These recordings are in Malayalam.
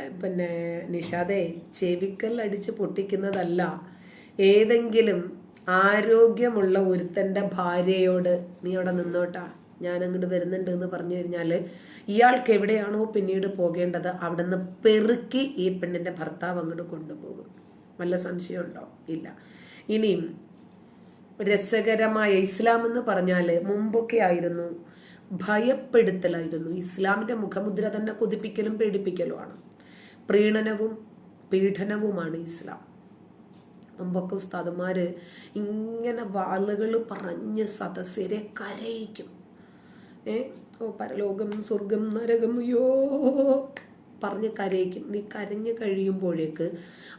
പിന്നെ നിഷാദേ ചെവിക്കൽ അടിച്ച് പൊട്ടിക്കുന്നതല്ല. ഏതെങ്കിലും ആരോഗ്യമുള്ള ഒരുത്തന്റെ ഭാര്യയോട് നീ അവിടെ നിന്നോട്ടാ? ഞാൻ അങ്ങോട്ട് വരുന്നുണ്ട് എന്ന് പറഞ്ഞു കഴിഞ്ഞാൽ ഇയാൾക്ക് എവിടെയാണോ പിന്നീട് പോകേണ്ടത് അവിടെ നിന്ന് പെറുക്കി ഈ പെണ്ണിന്റെ ഭർത്താവ് അങ്ങോട്ട് കൊണ്ടുപോകും. വല്ല സംശയമുണ്ടോ? ഇല്ല. ഇനിയും രസകരമായ ഇസ്ലാം എന്ന് പറഞ്ഞാൽ മുമ്പൊക്കെ ആയിരുന്നു. ഭയപ്പെടുത്തലായിരുന്നു. ഇസ്ലാമിന്റെ മുഖമുദ്ര തന്നെ കൊതിപ്പിക്കലും പേടിപ്പിക്കലുമാണ് പ്രീണനവും പീഡനവുമാണ് ഇസ്ലാം. മുമ്പൊക്കെ ഉസ്താദന്മാര് ഇങ്ങനെ വാളുകൾ പറഞ്ഞ് സദസ്യരെ കരയിക്കും. ഏ? ഓ പരലോകം സ്വർഗം നരകം യോ പറഞ്ഞ് കരയിക്കും. നീ കരഞ്ഞു കഴിയുമ്പോഴേക്ക്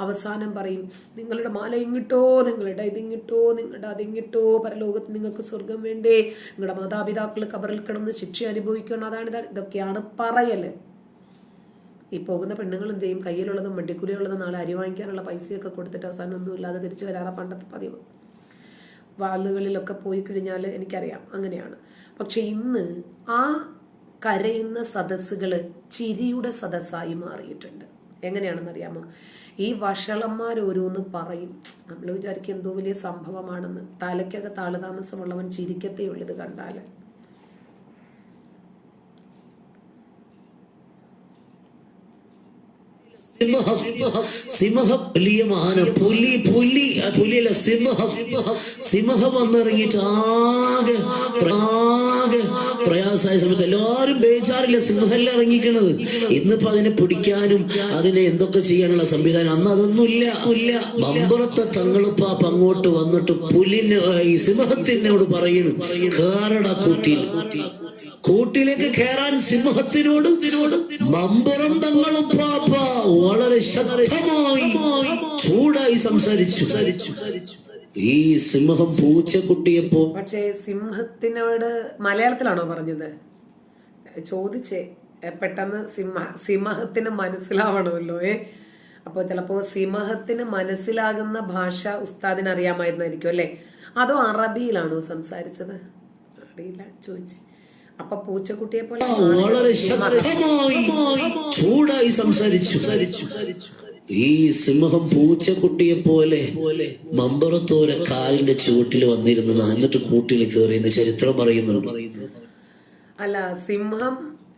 അവസാനം പറയും നിങ്ങളുടെ മാല ഇങ്ങിട്ടോ നിങ്ങളുടെ ഇതിങ്ങിട്ടോ നിങ്ങളുടെ അതിങ്ങിട്ടോ പരലോകത്ത് നിങ്ങൾക്ക് സ്വർഗം വേണ്ടേ? നിങ്ങളുടെ മാതാപിതാക്കൾ കബറിൽ കിടന്ന് ശിക്ഷ അനുഭവിക്കണം. അതാണ് ഇതൊക്കെയാണ് പറയൽ. ഈ പോകുന്ന പെണ്ണുങ്ങൾ എന്ത് ചെയ്യും? കയ്യിലുള്ളതും വണ്ടിക്കൂലിയുള്ളതും നാളെ അരി വാങ്ങിക്കാനുള്ള പൈസയൊക്കെ കൊടുത്തിട്ട് അവസാനം ഒന്നും ഇല്ലാതെ തിരിച്ചു വരാറ പണ്ടത്തെ പതിവ്. വാളുകളിലൊക്കെ പോയി കഴിഞ്ഞാൽ എനിക്കറിയാം അങ്ങനെയാണ്. പക്ഷെ ഇന്ന് ആ കരയുന്ന സദസ്സുകൾ ചിരിയുടെ സദസ്സായി മാറിയിട്ടുണ്ട്. എങ്ങനെയാണെന്ന് അറിയാമോ ഈ വഷളന്മാർ ഓരോന്ന് പറയും. നമ്മൾ വിചാരിക്കും എന്തോ വലിയ സംഭവമാണെന്ന്. തലയ്ക്കകത്ത് ആളുതാമസമുള്ളവൻ ചിരിക്കത്തേ ഉള്ളത് കണ്ടാൽ സിംഹം സിംഹം വലിയ പുലി പുലി പുലിയല്ല സിംഹം സിംഹം. വന്നിറങ്ങിയിട്ട് ആകെ ആകെ പ്രയാസമായ സമയത്ത് എല്ലാവരും ബേജാറില്ല. സിംഹല്ല ഇറങ്ങിക്കണത്. ഇന്നിപ്പോ അതിനെ പിടിക്കാനും അതിനെ എന്തൊക്കെ ചെയ്യാനുള്ള സംവിധാനം? അന്ന് അതൊന്നും ഇല്ല ഇല്ല ബമ്പറത്തെ തങ്ങളിപ്പാപ്പ അങ്ങോട്ട് വന്നിട്ട് പുലിന് ഈ സിംഹത്തിനോട് പറയുന്നു കേറട കൂട്ടിയിൽ കൂട്ടിലേക്ക് കയറാൻ സിംഹത്തിനോട് മമ്പുറം തങ്ങളും പാപ്പ വളരെ ശക്തമായി ചൂടായി സംസാരിച്ചു. ഈ സിംഹം പൂച്ച പൂച്ചക്കുട്ടിയപ്പോ പക്ഷേ സിംഹത്തിനോട് മലയാളത്തിലാണോ പറഞ്ഞത്? ചോദിച്ചേ. പെട്ടെന്ന് സിംഹ സിംഹത്തിന് മനസ്സിലാവണമല്ലോ ഏ? അപ്പോൾ ചിലപ്പോൾ സിംഹത്തിന് മനസ്സിലാകുന്ന ഭാഷ ഉസ്താദിന് അറിയാമായിരുന്നായിരിക്കും അല്ലേ? അതോ അറബിയിലാണോ സംസാരിച്ചത്? അറിയില്ല ചോദിച്ചേ. അപ്പൊ പൂച്ചക്കുട്ടിയെ പോലെ വളരെ ശക്തമായി ചൂടായി സംസാരിച്ചു. ഈ സിംഹം പൂച്ചക്കുട്ടിയെ പോലെ മമ്പറത്തോരെ കാലിന്റെ ചുവട്ടിൽ വന്നിരുന്നു എന്നിട്ട് കൂട്ടിൽ കയറി എന്ന് ചരിത്രം പറയുന്നുണ്ട്. അല്ല സിംഹം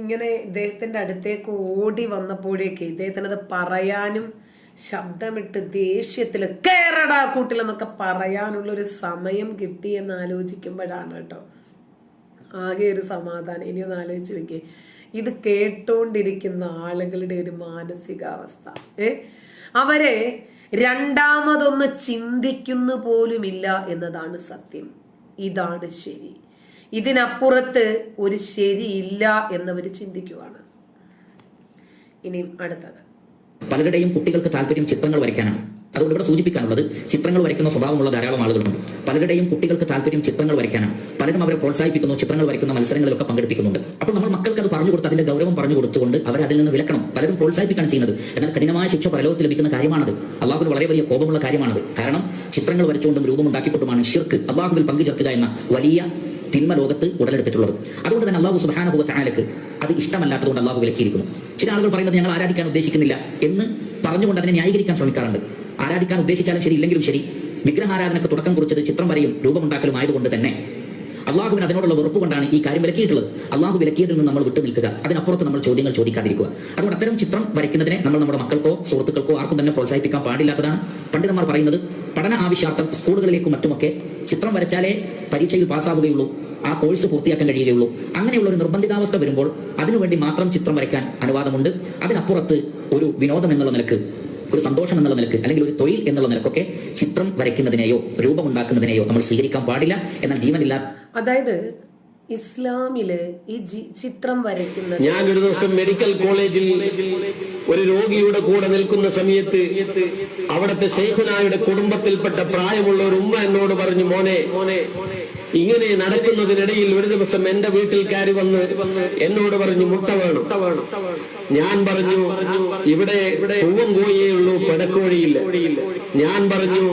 ഇങ്ങനെ ഇദ്ദേഹത്തിന്റെ അടുത്തേക്ക് ഓടി വന്നപ്പോഴേക്ക് ഇദ്ദേഹത്തിനത് പറയാനും ശബ്ദമിട്ട് ദേഷ്യത്തിൽ കേറടാ കൂട്ടിലെന്നൊക്കെ പറയാനുള്ള ഒരു സമയം കിട്ടി എന്ന് ആലോചിക്കുമ്പോഴാണ് കേട്ടോ. ആകെ ഒരു സമാധാനം. ഇനി ഒന്ന് ആലോചിച്ച് നോക്കിയേ. ഇത് കേട്ടോണ്ടിരിക്കുന്ന ആളുകളുടെ ഒരു മാനസികാവസ്ഥ. ഏ? അവരെ രണ്ടാമതൊന്ന് ചിന്തിക്കുന്നു പോലുമില്ല എന്നതാണ് സത്യം. ഇതാണ് ശരി. ഇതിനപ്പുറത്ത് ഒരു ശരിയില്ല എന്നവർ ചിന്തിക്കുവാണ്. ഇനിയും അടുത്തത്. പലരുടെയും കുട്ടികൾക്ക് താല്പര്യം ചിത്രങ്ങൾ വരയ്ക്കാനാണ്. അതുകൊണ്ട് ഇവിടെ സൂചിപ്പിക്കാനുള്ളത് ചിത്രങ്ങൾ വരയ്ക്കുന്ന സ്വഭാവമുള്ള ധാരാളം ആളുകളുണ്ട്. പലരുടെയും കുട്ടികൾക്ക് താല്പര്യം ചിത്രങ്ങൾ വരയ്ക്കാനാണ്. പലരും അവരെ പ്രോത്സാഹിപ്പിക്കുന്നു ചിത്രങ്ങൾ വരയ്ക്കുന്ന മത്സരങ്ങളിലൊക്കെ പങ്കെടുപ്പിക്കുന്നുണ്ട്. അപ്പോൾ നമ്മൾ മക്കൾക്ക് അത് പറഞ്ഞു കൊടുത്ത് അതിന്റെ ഗൗരവം പറഞ്ഞു കൊടുത്തുകൊണ്ട് അവർ അതിൽ നിന്ന് വിലക്കണം. പലരും പ്രോത്സാഹിപ്പിക്കാണ് ചെയ്യുന്നത്. എന്നാൽ കഠിനമായ ശിക്ഷ പരലോകത്ത് ലഭിക്കുന്ന കാര്യമാണത്. അള്ളാഹുവിന് വളരെ വലിയ കോപമുള്ള കാര്യമാണത്. കാരണം ചിത്രങ്ങൾ വരച്ചുകൊണ്ടും രൂപമുണ്ടാക്കിക്കൊണ്ടുമാണ് ഷിർക്ക് അള്ളാഹുവിൽ പങ്കു ചേർക്കുക എന്ന വലിയ തിന്മ ലോകത്ത് ഉടലെടുത്തിട്ടുള്ളത്. അതുകൊണ്ട് തന്നെ അള്ളാഹു സുബാനുഭവ ചാനലക്ക് അത് ഇഷ്ടമല്ലാത്തതുകൊണ്ട് അള്ളാഹു വിലക്കിയിരിക്കുന്നു. ചില ആളുകൾ പറയുന്നത് ഞങ്ങൾ ആരാധിക്കാൻ ഉദ്ദേശിക്കുന്നില്ല എന്ന് പറഞ്ഞുകൊണ്ട് അതിനെ ന്യായീകരിക്കാൻ ശ്രമിക്കാറുണ്ട്. ആരാധിക്കാൻ ഉദ്ദേശിച്ചാലും ശരി ഇല്ലെങ്കിലും ശരി. വിഗ്രഹാരാധനക്ക് തുടക്കം കുറിച്ചത് ചിത്രം വരെയും രൂപമുണ്ടാക്കലും ആയതുകൊണ്ട് തന്നെ. അള്ളാഹുവിന് അതിനോടുള്ള വെറുപ്പ് കൊണ്ടാണ് ഈ കാര്യം വിലക്കിയിട്ടുള്ളത്. അള്ളാഹു വിലക്കിയതിൽ നിന്ന് നമ്മൾ വിട്ടു നിൽക്കുക. അതിനപ്പുറത്ത് നമ്മൾ ചോദ്യങ്ങൾ ചോദിക്കാതിരിക്കുക. അതുകൊണ്ട് അത്തരം ചിത്രം വരയ്ക്കുന്നതിനെ നമ്മൾ നമ്മുടെ മക്കൾക്കോ സുഹൃത്തുക്കൾക്കോ ആർക്കും തന്നെ പ്രോത്സാഹിപ്പിക്കാൻ പാടില്ലാത്തതാണ്. പണ്ഡിതന്മാർ പറയുന്നത് പഠന ആവശ്യാർത്ഥം സ്കൂളുകളിലേക്കും മറ്റുമൊക്കെ ചിത്രം വരച്ചാലേ പരീക്ഷയിൽ പാസ്സാവുകയുള്ളൂ. ആ കോഴ്സ് പൂർത്തിയാക്കാൻ കഴിയുകയുള്ളൂ. അങ്ങനെയുള്ള ഒരു നിർബന്ധിതാവസ്ഥ വരുമ്പോൾ അതിനുവേണ്ടി മാത്രം ചിത്രം വരയ്ക്കാൻ അനുവാദമുണ്ട്. അതിനപ്പുറത്ത് ഒരു വിനോദം എന്നുള്ള നിലയ്ക്ക് ഒരു സന്തോഷം എന്നുള്ള നിലയ്ക്ക് അല്ലെങ്കിൽ ഒരു തൊഴിൽ എന്നുള്ള നിലക്കൊക്കെ ചിത്രം വരയ്ക്കുന്നതിനെയോ രൂപമുണ്ടാക്കുന്നതിനെയോ നമ്മൾ സ്വീകരിക്കാൻ പാടില്ല എന്നാൽ ജീവനില്ല അതായത് ഇസ്ലാമിൽ ഈ ചിത്രം വരയ്ക്കുന്നത് ഞാൻ ഒരു ദിവസം മെഡിക്കൽ കോളേജിൽ ഒരു രോഗിയുടെ കൂടെ നിൽക്കുന്ന സമയത്ത് അവിടുത്തെ ശൈഖുനായുടെ കുടുംബത്തിൽപ്പെട്ട പ്രായമുള്ള ഒരു ഉമ്മ എന്നോട് പറഞ്ഞു മോനെ മോനെ ഇങ്ങനെ നടക്കുന്നതിനിടയിൽ ഒരു ദിവസം എന്റെ വീട്ടിൽ കയറി വന്ന് എന്നോട് പറഞ്ഞു മുട്ട വേണം. ഞാൻ പറഞ്ഞു ഇവിടെ പൂവം കോയേ ഉള്ളൂ പെടക്കോഴിയില്ല. ഞാൻ പറഞ്ഞു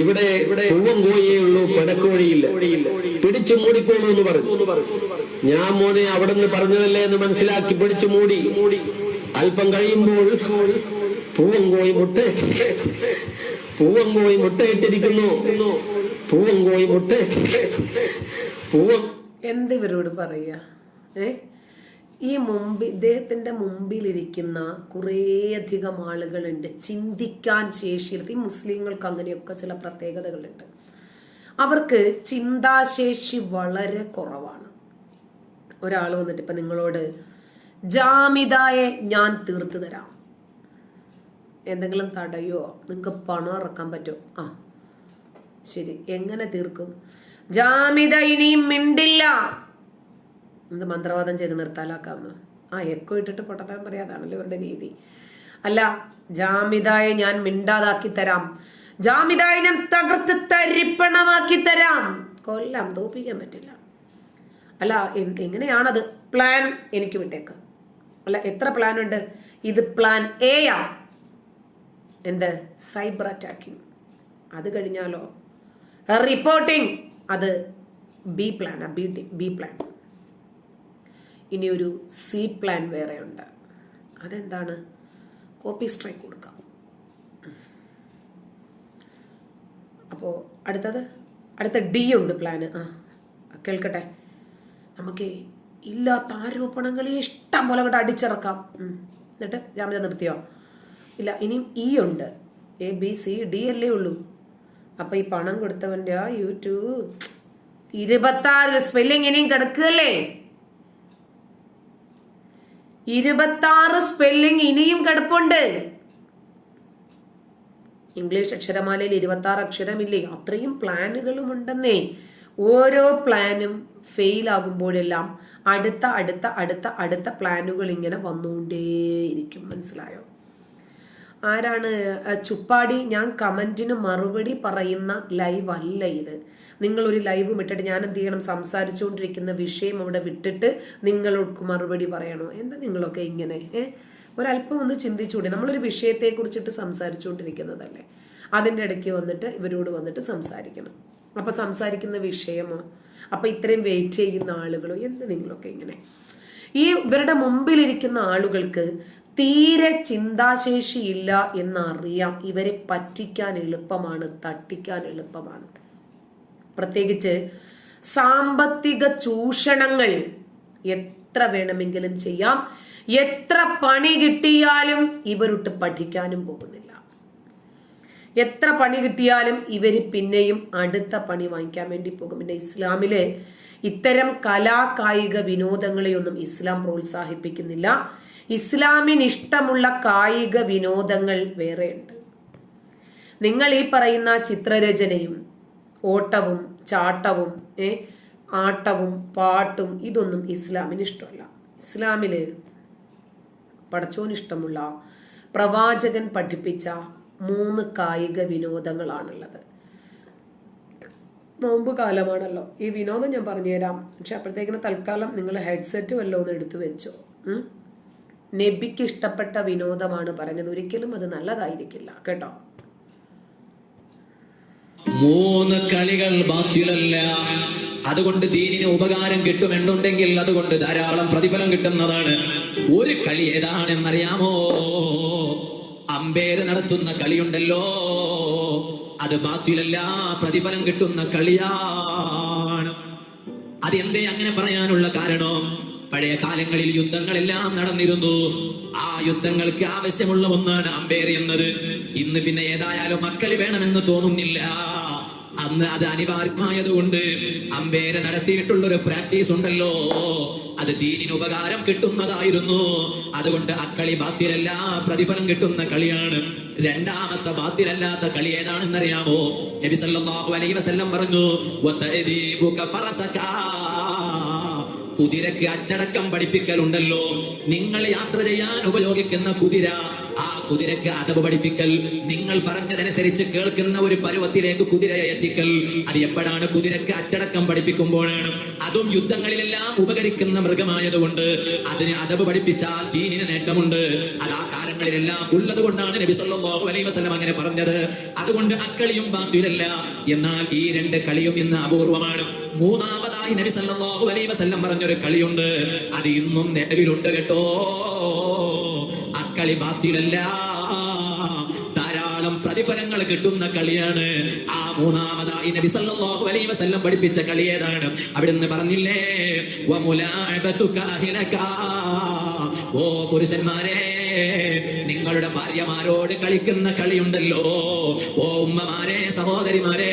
ഇവിടെ പൂവം കോയേ ഉള്ളൂ പെടക്കോഴിയില്ല. പിടിച്ചു മൂടിക്കോളൂ എന്ന് പറഞ്ഞു. ഞാൻ മോനെ അവിടെ നിന്ന് പറഞ്ഞതല്ലേ എന്ന് മനസ്സിലാക്കി പിടിച്ചു മൂടി. അല്പം കഴിയുമ്പോൾ പൂവം കോയി മുട്ട പൂവം കോയി മുട്ടയിട്ടിരിക്കുന്നു. പൂവങ്കോയി മുട്ട. പൂവം എന്ത് ഇവരോട് പറയുക ഏ? ഈ മുമ്പിൽ ഇദ്ദേഹത്തിന്റെ മുമ്പിലിരിക്കുന്ന കുറേയധികം ആളുകളുണ്ട്. ചിന്തിക്കാൻ ശേഷിയുള്ള ഈ മുസ്ലിങ്ങൾക്ക് അങ്ങനെയൊക്കെ ചില പ്രത്യേകതകളുണ്ട്. അവർക്ക് ചിന്താശേഷി വളരെ കുറവാണ്. ഒരാൾ വന്നിട്ട് ഇപ്പൊ നിങ്ങളോട് ജാമിതായെ ഞാൻ തീർത്തു തരാം. എന്തെങ്കിലും തടയോ? നിങ്ങൾക്ക് പണം ഇറക്കാൻ പറ്റുമോ? ആ. ശരി എങ്ങനെ തീർക്കും? ജാമിത ഇനിയും മിണ്ടില്ല. എന്ത് മന്ത്രവാദം ചെയ്ത് നിർത്താലാക്കാന്ന് ആ എക്കോ ഇട്ടിട്ട് പൊട്ടത്താൻ പറയാതാണല്ലോ ഇവരുടെ രീതി. അല്ല ജാമിതായെ ഞാൻ മിണ്ടാതാക്കി തരാം. ജാമിതായെ ഞാൻ തകർത്ത് തരിപ്പണമാക്കി തരാം. കൊല്ലാം തോപ്പിക്കാൻ പറ്റില്ല. അല്ല എങ്ങനെയാണത്? പ്ലാൻ എനിക്ക് വിട്ടേക്ക്. അല്ല എത്ര പ്ലാൻ ഉണ്ട്? ഇത് പ്ലാൻ എ ആ. എന്ത്? സൈബർ അറ്റാക്കിങ് അത് കഴിഞ്ഞാലോ? റിപ്പോർട്ടിംഗ് അത് B plan B B plan ഇനി ഒരു സി പ്ലാൻ വേറെ ഉണ്ട്. അതെന്താണ്? കോപ്പി സ്ട്രൈക്ക് കൊടുക്കാം. അപ്പോൾ അടുത്തത്? അടുത്ത ഡി ഉണ്ട് പ്ലാന് ആ കേൾക്കട്ടെ. നമുക്ക് ഇല്ലാത്ത ആരോപണങ്ങളെ ഇഷ്ടം പോലെ അങ്ങോട്ട് അടിച്ചിറക്കാം. എന്നിട്ട് ജാമ്യത നിർത്തിയോ? ഇല്ല ഇനിയും ഇ ഉണ്ട്. എ ബി സി ഡി അല്ലേ ഉള്ളൂ. അപ്പൊ ഈ പണം കൊടുത്തവന്റെ ആ യൂട്യൂബ് ഇരുപത്താറ് സ്പെല്ലിംഗ് ഇനിയും കിടക്കുകയല്ലേ? ഇരുപത്താറ് സ്പെല്ലിംഗ് ഇനിയും കിടപ്പുണ്ട്. ഇംഗ്ലീഷ് അക്ഷരമാലയിൽ ഇരുപത്തി ആറ് അക്ഷരമില്ലേ? അത്രയും പ്ലാനുകളും ഉണ്ടെന്നേ ഓരോ പ്ലാനും ഫെയിൽ ആകുമ്പോഴെല്ലാം അടുത്ത അടുത്ത അടുത്ത അടുത്ത പ്ലാനുകൾ ഇങ്ങനെ വന്നുകൊണ്ടേയിരിക്കും. മനസ്സിലായോ? ആരാണ്? ചുപ്പാടി ഞാൻ കമന്റിന് മറുപടി പറയുന്ന ലൈവ് അല്ല ഇത്. ഒരു ലൈവ് വിട്ടിട്ട് ഞാൻ എന്ത് ചെയ്യണം? സംസാരിച്ചുകൊണ്ടിരിക്കുന്ന വിഷയം അവിടെ വിട്ടിട്ട് നിങ്ങൾക്ക് മറുപടി പറയണോ? എന്താ നിങ്ങളൊക്കെ ഇങ്ങനെ ഒരല്പം ഒന്ന് ചിന്തിച്ചുകൂടി നമ്മളൊരു വിഷയത്തെ കുറിച്ചിട്ട് സംസാരിച്ചുകൊണ്ടിരിക്കുന്നതല്ലേ? അതിന്റെ ഇടയ്ക്ക് വന്നിട്ട് ഇവരോട് വന്നിട്ട് സംസാരിക്കണം. അപ്പൊ സംസാരിക്കുന്ന വിഷയമോ അപ്പൊ ഇത്രയും വെയിറ്റ് ചെയ്യുന്ന ആളുകളോ എന്ത് നിങ്ങളൊക്കെ ഇങ്ങനെ? ഈ ഇവരുടെ മുമ്പിലിരിക്കുന്ന ആളുകൾക്ക് തീരെ ചിന്താശേഷിയില്ല എന്നറിയാം. ഇവരെ പറ്റിക്കാൻ എളുപ്പമാണ് തട്ടിക്കാൻ എളുപ്പമാണ്. പ്രത്യേകിച്ച് സാമ്പത്തിക ചൂഷണങ്ങൾ എത്ര വേണമെങ്കിലും ചെയ്യാം. എത്ര പണി കിട്ടിയാലും ഇവരൊട്ട് പഠിക്കാനും പോകുന്നില്ല. എത്ര പണി കിട്ടിയാലും ഇവർ പിന്നെയും അടുത്ത പണി വാങ്ങിക്കാൻ വേണ്ടി പോകും. പിന്നെ ഇസ്ലാമിലെ ഇത്തരം കലാകായിക വിനോദങ്ങളെയൊന്നും ഇസ്ലാം പ്രോത്സാഹിപ്പിക്കുന്നില്ല. ഇസ്ലാമിന് ഇഷ്ടമുള്ള കായിക വിനോദങ്ങൾ വേറെയുണ്ട്. നിങ്ങൾ ഈ പറയുന്ന ചിത്രരചനയും ഓട്ടവും ചാട്ടവും ഏ ആട്ടവും പാട്ടും ഇതൊന്നും ഇസ്ലാമിന് ഇഷ്ടമല്ല. ഇസ്ലാമിൽ പടച്ചോന് ഇഷ്ടമുള്ള പ്രവാചകൻ പഠിപ്പിച്ച മൂന്ന് കായിക വിനോദങ്ങളാണുള്ളത്. നോമ്പ് കാലമാണല്ലോ. ഈ വിനോദം ഞാൻ പറഞ്ഞുതരാം. പക്ഷെ അപ്പോഴത്തേക്കിന് തൽക്കാലം നിങ്ങൾ ഹെഡ്സെറ്റ് വല്ലതും ഒന്ന് എടുത്തു വെച്ചോ? നബിക്ക് ഇഷ്ടപ്പെട്ട വിനോദമാണ് പറഞ്ഞത്. ഒരിക്കലും അത് നല്ലതായിരിക്കില്ല. കേട്ടോ? മൂന്ന് കളികൾ ബാക്കിയല്ല അതുകൊണ്ട് ദീനിന് ഉപകാരം കിട്ടുമെന്നുണ്ടെങ്കിൽ അതുകൊണ്ട് ധാരാളം പ്രതിഫലം കിട്ടുന്നതാണ്. ഒരു കളി ഏതാണെന്നറിയാമോ? അമ്പേര് നടത്തുന്ന കളിയുണ്ടല്ലോ. അത് ബാത്തിലല്ല പ്രതിഫലം കിട്ടുന്ന കളിയാണ്. അത് എന്തേ അങ്ങനെ പറയാനുള്ള കാരണം? പഴയ കാലങ്ങളിൽ യുദ്ധങ്ങളെല്ലാം നടന്നിരുന്നു. ആ യുദ്ധങ്ങൾക്ക് ആവശ്യമുള്ള ഒന്നാണ് അമ്പയർ എന്നത്. ഇന്ന് പിന്നെ ഏതായാലും മക്കൾ വേണമെന്ന് തോന്നുന്നില്ല. അന്ന് അത് അനിവാര്യമായതുകൊണ്ട് അമ്പേര് നടത്തിയിട്ടുള്ള ഒരു പ്രാക്ടീസ് ഉണ്ടല്ലോ. അത് ദീനിന് ഉപകാരം കിട്ടുന്നതായിരുന്നു. അതുകൊണ്ട് അക്കളി ബാത്തിലല്ല പ്രതിഫലം കിട്ടുന്ന കളിയാണ്. രണ്ടാമത്തെ ബാത്തിലല്ലാത്ത കളി ഏതാണെന്നറിയാമോ? നബി സല്ലല്ലാഹു അലൈഹി വസല്ലം പറഞ്ഞു. കുതിരക്ക് അച്ചടക്കം പഠിപ്പിക്കലുണ്ടല്ലോ. നിങ്ങൾ യാത്ര ചെയ്യാൻ ഉപയോഗിക്കുന്ന കുതിര ആ കുതിരക്ക് അതവ് പഠിപ്പിക്കൽ. നിങ്ങൾ പറഞ്ഞതനുസരിച്ച് കേൾക്കുന്ന ഒരു പരുവത്തിലേക്ക് കുതിരയെ എത്തിക്കൽ. അത് എപ്പോഴാണ് കുതിരക്ക് അച്ചടക്കം പഠിപ്പിക്കുമ്പോഴാണ്. അതും യുദ്ധങ്ങളിലെല്ലാം ഉപകരിക്കുന്ന മൃഗമായതുകൊണ്ട് അതിന് അതവ് പഠിപ്പിച്ചാൽ ദീനിന് നേട്ടമുണ്ട്. അത് ആ കാലങ്ങളിലെല്ലാം ഉള്ളത് കൊണ്ടാണ് നബി സല്ലല്ലാഹു അലൈഹി വസല്ലം അങ്ങനെ പറഞ്ഞത്. അതുകൊണ്ട് അക്കളിയും ബാത്തിലല്ല എന്നാൽ ഈ രണ്ട് കളിയും ഇന്ന് അപൂർവമാണ്. മൂന്നാമതായി നബി സല്ലല്ലാഹു അലൈഹി വസല്ലം പറഞ്ഞൊരു കളിയുണ്ട്. അത് ഇന്നും നിലവിലുണ്ട് കേട്ടോ. ആ കളി ബാത്തിലല്ല. ധാരാളം പ്രതിഫലങ്ങൾ കിട്ടുന്ന കളിയാണ്. ആ മൂന്നാമതായി നബി സല്ലല്ലാഹു അലൈഹി വസല്ലം പഠിപ്പിച്ച കളി ഏതാണ്? അവിടുന്ന് പറഞ്ഞില്ലേ. ഓ പുരുഷന്മാരെ നിങ്ങളുടെ ഭാര്യമാരോട് കളിക്കുന്ന കളിയുണ്ടല്ലോ. ഓ ഉമ്മമാരെ സഹോദരിമാരെ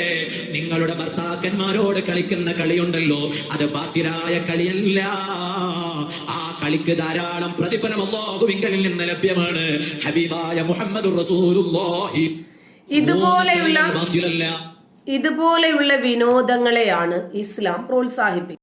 നിങ്ങളുടെ ഭർത്താക്കന്മാരോട് കളിക്കുന്ന കളിയുണ്ടല്ലോ. അത് ബാത്തിലായ കളിയല്ല. ആ കളിക്ക് ധാരാളം പ്രതിഫലം അള്ളാഹുവിങ്കലിൽ നിന്ന് ലഭ്യമാണ്. ഹബീബായ മുഹമ്മദ് റസൂലുള്ളാഹി. ഇതുപോലെയുള്ള ഇതുപോലെയുള്ള വിനോദങ്ങളെയാണ് ഇസ്ലാം പ്രോത്സാഹിപ്പിക്കുന്നത്.